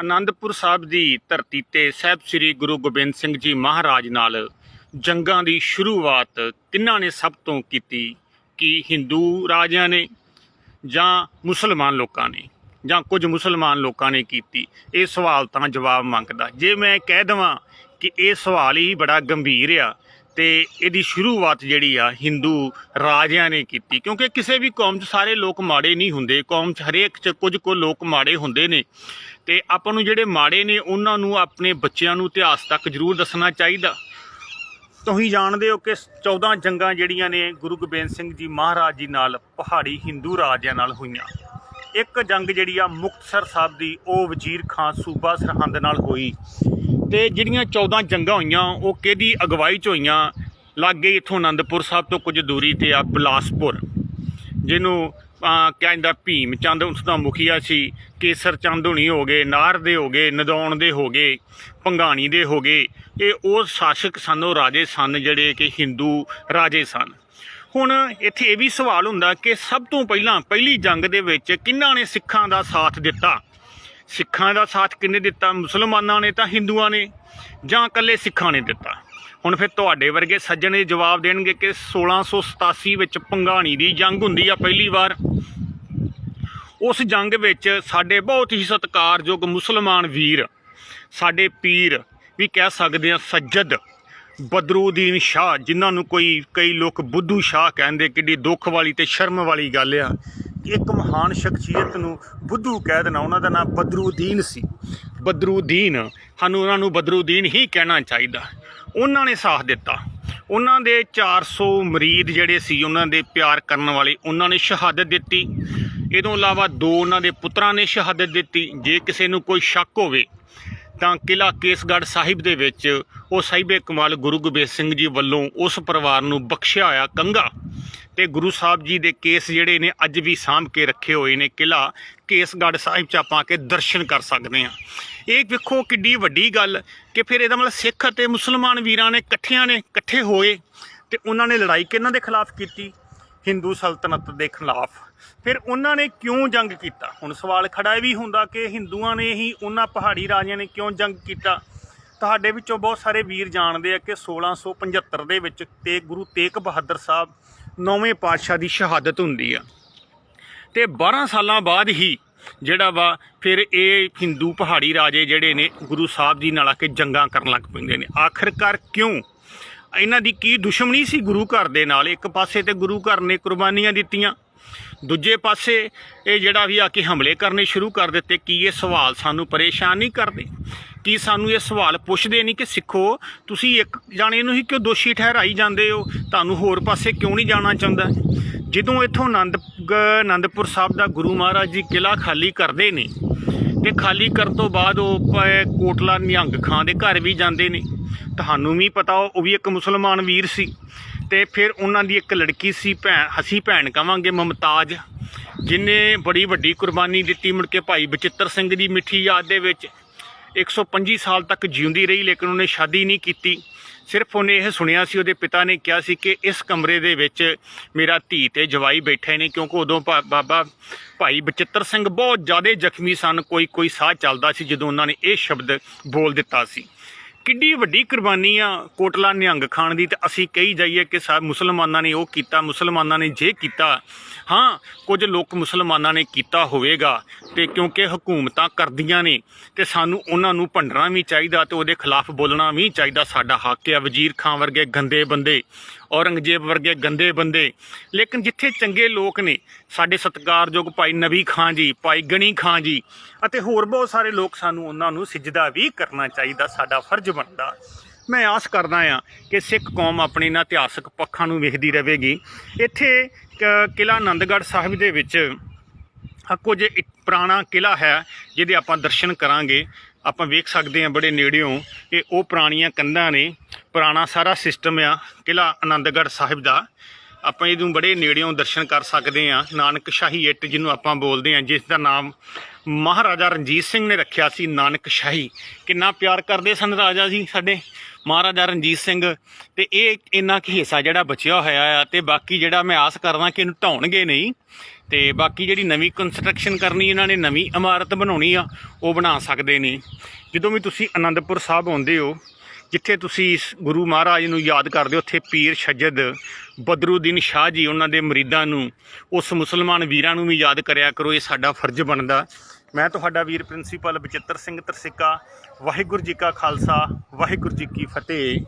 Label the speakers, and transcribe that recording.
Speaker 1: ਆਨੰਦਪੁਰ ਸਾਹਿਬ ਦੀ ਧਰਤੀ ਤੇ ਸਾਹਿਬ ਸ੍ਰੀ ਗੁਰੂ ਗੋਬਿੰਦ ਸਿੰਘ ਜੀ ਮਹਾਰਾਜ ਨਾਲ ਜੰਗਾਂ ਦੀ ਸ਼ੁਰੂਆਤ ਕਿਹਨਾਂ ਨੇ ਸਭ ਤੋਂ ਕੀਤੀ? ਕਿ ਹਿੰਦੂ ਰਾਜਿਆਂ ਨੇ ਜਾਂ ਮੁਸਲਮਾਨ ਲੋਕਾਂ ਨੇ? ਜਾਂ ਕੁਝ ਮੁਸਲਮਾਨ ਲੋਕਾਂ ਨੇ ਕੀਤੀ? ਇਹ ਸਵਾਲ ਤਾਂ ਜਵਾਬ ਮੰਗਦਾ। ਜੇ ਮੈਂ ਕਹਿ ਦਵਾਂ ਕਿ ਇਹ ਸਵਾਲ ਹੀ ਬੜਾ ਗੰਭੀਰ ਆ ਤੇ ਇਹਦੀ ਸ਼ੁਰੂਆਤ ਜਿਹੜੀ ਆ ਹਿੰਦੂ ਰਾਜਿਆਂ ਨੇ ਕੀਤੀ, ਕਿਉਂਕਿ ਕਿਸੇ ਵੀ ਕੌਮ 'ਚ ਸਾਰੇ ਲੋਕ ਮਾੜੇ ਨਹੀਂ ਹੁੰਦੇ, ਕੌਮ 'ਚ ਹਰੇਕ 'ਚ ਕੁਝ ਕੁ ਲੋਕ ਮਾੜੇ ਹੁੰਦੇ ਨੇ। ਤੇ ਆਪਾਂ ਨੂੰ ਜਿਹੜੇ ਮਾੜੇ ਨੇ, ਉਹਨਾਂ ਨੂੰ ਆਪਣੇ ਬੱਚਿਆਂ ਨੂੰ ਇਤਿਹਾਸ ਤੱਕ ਜ਼ਰੂਰ ਦੱਸਣਾ ਚਾਹੀਦਾ। ਤੁਸੀਂ ਜਾਣਦੇ ਹੋ ਕਿ 14 ਜੰਗਾਂ ਜਿਹੜੀਆਂ ਨੇ ਗੁਰੂ ਗੋਬਿੰਦ ਸਿੰਘ ਜੀ ਮਹਾਰਾਜ ਜੀ ਨਾਲ ਪਹਾੜੀ ਹਿੰਦੂ ਰਾਜਿਆਂ ਨਾਲ ਹੋਈਆਂ। ਇੱਕ ਜੰਗ ਜਿਹੜੀ ਆ ਮੁਕਤਸਰ ਸਾਹਿਬ ਦੀ, ਉਹ ਵਜ਼ੀਰ ਖਾਨ ਸੂਬਾ ਸਰਹੰਦ ਨਾਲ ਹੋਈ। ਤੇ ਜਿਹੜੀਆਂ 14 ਜੰਗਾਂ ਹੋਈਆਂ ਉਹ ਕਿਹਦੀ ਅਗਵਾਈ ਚ ਹੋਈਆਂ? ਲਾਗੇ ਇਥੋਂ ਆਨੰਦਪੁਰ ਸਾਹਿਬ ਤੋਂ ਕੁਝ ਦੂਰੀ ਤੇ ਆ ਬਿਲਾਸਪੁਰ ਜਿਹਨੂੰ ਅਹ, ਕਿਹਾ ਜਾਂਦਾ ਭੀਮ ਚੰਦ ਉਸ ਦਾ ਮੁਖੀਆ ਸੀ। ਕੇਸਰ ਚੰਦ ਹੁਣੀ ਹੋ ਗਏ ਨਾਰ ਦੇ ਹੋ ਗਏ ਨਦੌਣ ਦੇ ਹੋ ਗਏ ਭੰਗਾਣੀ ਦੇ ਹੋ ਗਏ। ਇਹ ਉਹ ਸ਼ਾਸਕ ਸਨ ਉਹ ਰਾਜੇ ਸਨ ਜਿਹੜੇ ਕਿ ਹਿੰਦੂ ਰਾਜੇ ਸਨ। ਹੁਣ ਇੱਥੇ ਇਹ ਵੀ ਸਵਾਲ ਹੁੰਦਾ ਕਿ ਸਭ ਤੋਂ ਪਹਿਲਾਂ ਪਹਿਲੀ ਜੰਗ ਦੇ ਵਿੱਚ ਕਿਹਨਾਂ ਨੇ ਸਿੱਖਾਂ ਦਾ ਸਾਥ ਦਿੱਤਾ? ਸਿੱਖਾਂ ਦਾ ਸਾਥ ਕਿੰਨੇ ਦਿੱਤਾ? ਮੁਸਲਮਾਨਾਂ ਨੇ ਤਾਂ ਹਿੰਦੂਆਂ ਨੇ, ਜਾਂ ਇਕੱਲੇ ਸਿੱਖਾਂ ਨੇ ਦਿੱਤਾ? ਹੁਣ ਫਿਰ ਤੁਹਾਡੇ ਵਰਗੇ ਸੱਜਣ ਇਹ ਜਵਾਬ ਦੇਣਗੇ ਕਿ 1687 ਵਿੱਚ ਪੰਗਾਣੀ ਦੀ ਜੰਗ ਹੁੰਦੀ ਆ ਪਹਿਲੀ ਵਾਰ। ਉਸ ਜੰਗ ਵਿੱਚ ਸਾਡੇ ਬਹੁਤ ਹੀ ਸਤਿਕਾਰਯੋਗ ਮੁਸਲਮਾਨ ਵੀਰ, ਸਾਡੇ ਪੀਰ ਵੀ ਕਹਿ ਸਕਦੇ ਆ ਸੱਜਦ ਬਦਰੂਦੀਨ ਸ਼ਾਹ, ਜਿਨ੍ਹਾਂ ਨੂੰ ਕੋਈ, ਕਈ ਲੋਕ ਬੁੱਧੂ ਸ਼ਾਹ ਕਹਿੰਦੇ ਕਿੱਡੀ ਦੁੱਖ ਵਾਲੀ ਤੇ ਸ਼ਰਮ ਵਾਲੀ ਗੱਲ ਆ। ਇੱਕ ਮਹਾਨ ਸ਼ਖਸੀਅਤ ਨੂੰ ਬੁੱਧੂ ਕਹਿ ਦੇਣਾ, ਉਹਨਾਂ ਦਾ ਨਾਮ ਬਦਰੂਦੀਨ ਸੀ। ਬਦਰੂਦੀਨ, ਸਾਨੂੰ ਉਹਨਾਂ ਨੂੰ ਬਦਰੂਦੀਨ ਹੀ ਕਹਿਣਾ ਚਾਹੀਦਾ। ਉਹਨਾਂ ਨੇ ਸਾਥ ਦਿੱਤਾ। ਉਹਨਾਂ ਦੇ 400 ਮਰੀਦ ਜਿਹੜੇ ਸੀ, ਉਹਨਾਂ ਦੇ ਪਿਆਰ ਕਰਨ ਵਾਲੇ, ਉਹਨਾਂ ਨੇ ਸ਼ਹਾਦਤ ਦਿੱਤੀ। ਇਹ ਤੋਂ ਇਲਾਵਾ ਦੋ ਉਹਨਾਂ ਦੇ ਪੁੱਤਰਾਂ ਨੇ ਸ਼ਹਾਦਤ ਦਿੱਤੀ। ਜੇ ਕਿਸੇ ਨੂੰ ਕੋਈ ਸ਼ੱਕ ਹੋਵੇ, ਤਾਂ ਕਿਲਾ ਕੇਸਗੜ੍ਹ ਸਾਹਿਬ ਦੇ ਵਿੱਚ ਉਹ ਸਾਹਿਬੇ ਕਮਾਲ ਗੁਰੂ ਗੋਬਿੰਦ ਸਿੰਘ ਜੀ ਵੱਲੋਂ ਉਸ ਪਰਿਵਾਰ ਨੂੰ ਬਖਸ਼ਿਆ ਹੋਇਆ ਕੰਗਾ ਤੇ ਗੁਰੂ ਸਾਹਿਬ ਜੀ ਦੇ ਕੇਸ ਜਿਹੜੇ ਨੇ ਅੱਜ ਵੀ ਸਾਂਭ ਕੇ ਰੱਖੇ ਹੋਏ ਨੇ ਕਿਲਾ ਕੇਸਗੜ੍ਹ ਸਾਹਿਬ ਚ ਆਪਾਂ ਕੇ ਦਰਸ਼ਨ ਕਰ ਸਕਦੇ ਹਾਂ। ਇਹ ਵੇਖੋ ਕਿੱਡੀ ਵੱਡੀ ਗੱਲ ਕਿ ਫਿਰ ਇਹਦਾ ਮਤਲਬ ਸਿੱਖ ਅਤੇ ਮੁਸਲਮਾਨ ਵੀਰਾਂ ਨੇ ਇਕੱਠਿਆਂ ਨੇ ਇਕੱਠੇ ਹੋਏ ਤੇ ਉਹਨਾਂ ਨੇ ਲੜਾਈ ਕਿਹਨਾਂ ਦੇ ਖਿਲਾਫ ਕੀਤੀ? ਹਿੰਦੂ ਸਲਤਨਤ ਦੇ ਖਿਲਾਫ। ਫਿਰ ਉਹਨਾਂ ਨੇ ਕਿਉਂ ਜੰਗ ਕੀਤਾ? ਹੁਣ ਸਵਾਲ ਖੜਾ ਇਹ ਵੀ ਹੁੰਦਾ ਕਿ ਹਿੰਦੂਆਂ ਨੇ ਹੀ ਉਹਨਾਂ ਪਹਾੜੀ ਰਾਜਿਆਂ ਨੇ ਕਿਉਂ ਜੰਗ ਕੀਤਾ? ਤੁਹਾਡੇ ਵਿੱਚੋਂ ਬਹੁਤ ਸਾਰੇ ਵੀਰ ਜਾਣਦੇ ਆ ਕਿ 1675 ਦੇ ਵਿੱਚ ਤੇ ਗੁਰੂ ਤੇਗ ਬਹਾਦਰ ਸਾਹਿਬ ਨੌਵੇਂ ਪਾਤਸ਼ਾਹ ਦੀ ਸ਼ਹਾਦਤ ਹੁੰਦੀ ਆ। ਤੇ 12 ਸਾਲਾਂ ਬਾਅਦ ਹੀ ਜਿਹੜਾ ਵਾ ਫਿਰ ਇਹ ਹਿੰਦੂ ਪਹਾੜੀ ਰਾਜੇ ਜਿਹੜੇ ਨੇ, ਗੁਰੂ ਸਾਹਿਬ ਜੀ ਨਾਲ ਆ ਕੇ ਜੰਗਾਂ ਕਰਨ ਲੱਗ ਪੈਂਦੇ ਨੇ। ਆਖਰਕਾਰ ਕਿਉਂ? ਇਹਨਾਂ ਦੀ ਕੀ ਦੁਸ਼ਮਣੀ ਸੀ ਗੁਰੂ ਘਰ ਦੇ ਨਾਲ? ਇੱਕ ਪਾਸੇ ਤੇ ਗੁਰੂ ਘਰ ਨੇ ਕੁਰਬਾਨੀਆਂ ਦਿੱਤੀਆਂ, ਦੂਜੇ ਪਾਸੇ ਇਹ ਜਿਹੜਾ ਵੀ ਆ ਕੇ ਹਮਲੇ ਕਰਨੇ ਸ਼ੁਰੂ ਕਰ ਦਿੱਤੇ, ਕੀ ਇਹ ਸਵਾਲ ਸਾਨੂੰ ਪਰੇਸ਼ਾਨ ਨਹੀਂ ਕਰਦੇ? ਕੀ ਸਾਨੂੰ ਇਹ ਸਵਾਲ ਪੁੱਛਦੇ ਨਹੀਂ ਕਿ ਸਿੱਖੋ, ਤੁਸੀਂ ਇੱਕ ਜਾਣੇ ਨੂੰ ਹੀ ਕਿਉਂ ਦੋਸ਼ੀ ਠਹਿਰਾਈ ਜਾਂਦੇ ਹੋ? ਤੁਹਾਨੂੰ ਹੋਰ ਪਾਸੇ ਕਿਉਂ ਨਹੀਂ ਜਾਣਾ ਚਾਹੁੰਦਾ? ਜਦੋਂ ਇੱਥੋਂ ਆਨੰਦ ਗ- ਆਨੰਦਪੁਰ ਸਾਹਿਬ ਦਾ ਗੁਰੂ ਮਹਾਰਾਜ ਜੀ ਕਿਲਾ ਖਾਲੀ ਕਰਦੇ ਨੇ ਤੇ ਖਾਲੀ ਕਰਨ ਤੋਂ ਬਾਅਦ ਉਹ ਕੋਟਲਾ ਨਿਹੰਗ ਖਾਂ ਦੇ ਘਰ ਵੀ ਜਾਂਦੇ ਨੇ, ਤੁਹਾਨੂੰ ਵੀ ਪਤਾ ਉਹ ਵੀ ਇੱਕ ਮੁਸਲਮਾਨ ਵੀਰ ਸੀ ਤੇ ਫਿਰ ਉਹਨਾਂ ਦੀ ਇੱਕ ਲੜਕੀ ਸੀ ਭੈਣ, ਅਸੀਂ ਭੈਣ ਕਵਾਂਗੇ ਮਮਤਾਜ, ਜਿਨੇ ਬੜੀ ਵੱਡੀ ਕੁਰਬਾਨੀ ਦਿੱਤੀ ਮੁੜ ਕੇ ਭਾਈ ਬਚਿੱਤਰ ਸਿੰਘ ਦੀ ਮਿੱਠੀ ਯਾਦ ਦੇ ਵਿੱਚ। 125 ਸਾਲ ਤੱਕ ਜਿਉਂਦੀ ਰਹੀ, ਲੇਕਿਨ ਉਹਨੇ ਸ਼ਾਦੀ ਨਹੀਂ ਕੀਤੀ। ਸਿਰਫ ਉਹਨੇ ਇਹ ਸੁਣਿਆ ਸੀ, ਉਹਦੇ ਪਿਤਾ ਨੇ ਕਿਹਾ ਸੀ ਕਿ ਇਸ ਕਮਰੇ ਦੇ ਵਿੱਚ ਮੇਰਾ ਧੀ ਤੇ ਜਵਾਈ ਬੈਠੇ ਨੇ, ਕਿਉਂਕਿ ਉਦੋਂ ਭਾ- ਬਾਬਾ ਭਾਈ ਬਚਿੱਤਰ ਸਿੰਘ ਬਹੁਤ ਜ਼ਿਆਦਾ ਜ਼ਖਮੀ ਸਨ। ਕੋਈ ਕੋਈ ਸਾਹ ਚੱਲਦਾ ਸੀ ਜਦੋਂ ਉਹਨਾਂ ਨੇ ਇਹ ਸ਼ਬਦ ਬੋਲ ਦਿੱਤਾ ਸੀ। ਕਿੱਡੀ ਵੱਡੀ ਕੁਰਬਾਨੀ ਆ ਕੋਟਲਾ ਨਿਹੰਗ ਖਾਨ ਦੀ ਤੇ ਅਸੀਂ ਕਹੀ ਜਾਈਏ ਕਿ ਸਾ ਮੁਸਲਮਾਨਾਂ ਨੇ ਉਹ ਕੀਤਾ, ਮੁਸਲਮਾਨਾਂ ਨੇ ਜੇ ਕੀਤਾ, ਹਾਂ, ਕੁਝ ਲੋਕ ਮੁਸਲਮਾਨਾਂ ਨੇ ਕੀਤਾ ਹੋਵੇਗਾ ਤੇ ਕਿਉਂਕਿ ਹਕੂਮਤਾਂ ਕਰਦੀਆਂ ਨੇ ਤੇ ਸਾਨੂੰ ਉਹਨਾਂ ਨੂੰ ਭੰਡਣਾ ਵੀ ਚਾਹੀਦਾ ਤੇ ਉਹਦੇ ਖਿਲਾਫ ਬੋਲਣਾ ਵੀ ਚਾਹੀਦਾ, ਸਾਡਾ ਹੱਕ ਆ। ਵਜ਼ੀਰ ਖਾਨ ਵਰਗੇ ਗੰਦੇ ਬੰਦੇ ਔਰੰਗਜ਼ੇਬ ਵਰਗੇ ਗੰਦੇ ਬੰਦੇ। ਲੇਕਿਨ ਜਿੱਥੇ ਚੰਗੇ ਲੋਕ ਨੇ, ਸਾਡੇ ਸਤਿਕਾਰਯੋਗ ਭਾਈ ਨਬੀ ਖਾਨ ਜੀ, ਭਾਈ ਗਣੀ ਖਾਨ ਜੀ ਅਤੇ ਹੋਰ ਬਹੁਤ ਸਾਰੇ ਲੋਕ ਸਾਨੂੰ ਉਹਨਾਂ ਨੂੰ ਸਿਜਦਾ ਵੀ ਕਰਨਾ ਚਾਹੀਦਾ, ਸਾਡਾ ਫਰਜ਼ ਬਣਦਾ। ਮੈਂ ਆਸ ਕਰਦਾ ਆ ਕਿ ਸਿੱਖ ਕੌਮ ਆਪਣੇ ਇਹਨਾਂ ਇਤਿਹਾਸਕ ਪੱਖਾਂ ਨੂੰ ਵੇਖਦੀ ਰਹੇਗੀ। ਇੱਥੇ ਕ- ਕਿਲ੍ਹਾ ਆਨੰਦਗੜ੍ਹ ਸਾਹਿਬ ਦੇ ਵਿੱਚ ਆ ਕੁਝ ਪੁਰਾਣਾ ਕਿਲ੍ਹਾ ਹੈ, ਜਿਹਦੇ ਆਪਾਂ ਦਰਸ਼ਨ ਕਰਾਂਗੇ। ਆਪਾਂ ਵੇਖ ਸਕਦੇ ਹਾਂ ਬੜੇ ਨੇੜਿਓਂ ਕਿ ਉਹ ਪੁਰਾਣੀਆਂ ਕੰਧਾਂ ਨੇ। ਪੁਰਾਣਾ ਸਾਰਾ ਸਿਸਟਮ ਆ, ਕਿਲ੍ਹਾ ਆਨੰਦਗੜ੍ਹ ਸਾਹਿਬ ਦਾ। ਆਪਾਂ ਇਹਨੂੰ ਬੜੇ ਨੇੜਿਓਂ ਦਰਸ਼ਨ ਕਰ ਸਕਦੇ ਹਾਂ। ਨਾਨਕ ਸ਼ਾਹੀ ਇੱਟ ਜਿਹਨੂੰ ਆਪਾਂ ਬੋਲਦੇ ਹਾਂ, ਜਿਸ ਦਾ ਨਾਮ ਮਹਾਰਾਜਾ ਰਣਜੀਤ ਸਿੰਘ ਨੇ ਰੱਖਿਆ ਸੀ, ਨਾਨਕ ਸ਼ਾਹੀ। ਕਿੰਨਾ ਪਿਆਰ ਕਰਦੇ ਸਨ ਰਾਜਾ ਜੀ ਸਾਡੇ ਮਹਾਰਾਜਾ ਰਣਜੀਤ ਸਿੰਘ। ਤੇ ਇਹ ਇੰਨਾ ਕੁ ਹਿੱਸਾ ਜਿਹੜਾ ਬਚਿਆ ਹੋਇਆ ਆ, ਤੇ ਬਾਕੀ ਜਿਹੜਾ ਮੈਂ ਆਸ ਕਰਦਾ ਕਿ ਇਹਨੂੰ ਢਾਉਣਗੇ ਨਹੀਂ, ਤੇ ਬਾਕੀ ਜਿਹੜੀ ਨਵੀਂ ਕੰਸਟਰਕਸ਼ਨ ਕਰਨੀ, ਇਹਨਾਂ ਨੇ ਨਵੀਂ ਇਮਾਰਤ ਬਣਾਉਣੀ ਆ, ਉਹ ਬਣਾ ਸਕਦੇ ਨੇ। ਜਦੋਂ ਵੀ ਤੁਸੀਂ ਆਨੰਦਪੁਰ ਸਾਹਿਬ ਆਉਂਦੇ ਹੋ ਜਿੱਥੇ ਤੁਸੀਂ ਇਸ ਗੁਰੂ ਮਹਾਰਾਜ ਨੂੰ ਯਾਦ ਕਰਦੇ ਹੋ, ਉੱਥੇ ਪੀਰ ਛੱਜਦ ਬਦਰੁਦੀਨ ਸ਼ਾਹ ਜੀ, ਉਹਨਾਂ ਦੇ ਮਰੀਦਾਂ ਨੂੰ, ਉਸ ਮੁਸਲਮਾਨ ਵੀਰਾਂ ਨੂੰ ਵੀ ਯਾਦ ਕਰਿਆ ਕਰੋ, ਇਹ ਸਾਡਾ ਫਰਜ਼ ਬਣਦਾ। ਮੈਂ ਤੁਹਾਡਾ ਵੀਰ ਪ੍ਰਿੰਸੀਪਲ ਬਚਿੱਤਰ ਸਿੰਘ ਤਰਸਿੱਕਾ, ਵਾਹਿਗੁਰੂ ਜੀ ਕਾ ਖਾਲਸਾ, ਵਾਹਿਗੁਰੂ ਜੀ ਕੀ ਫਤਿਹ।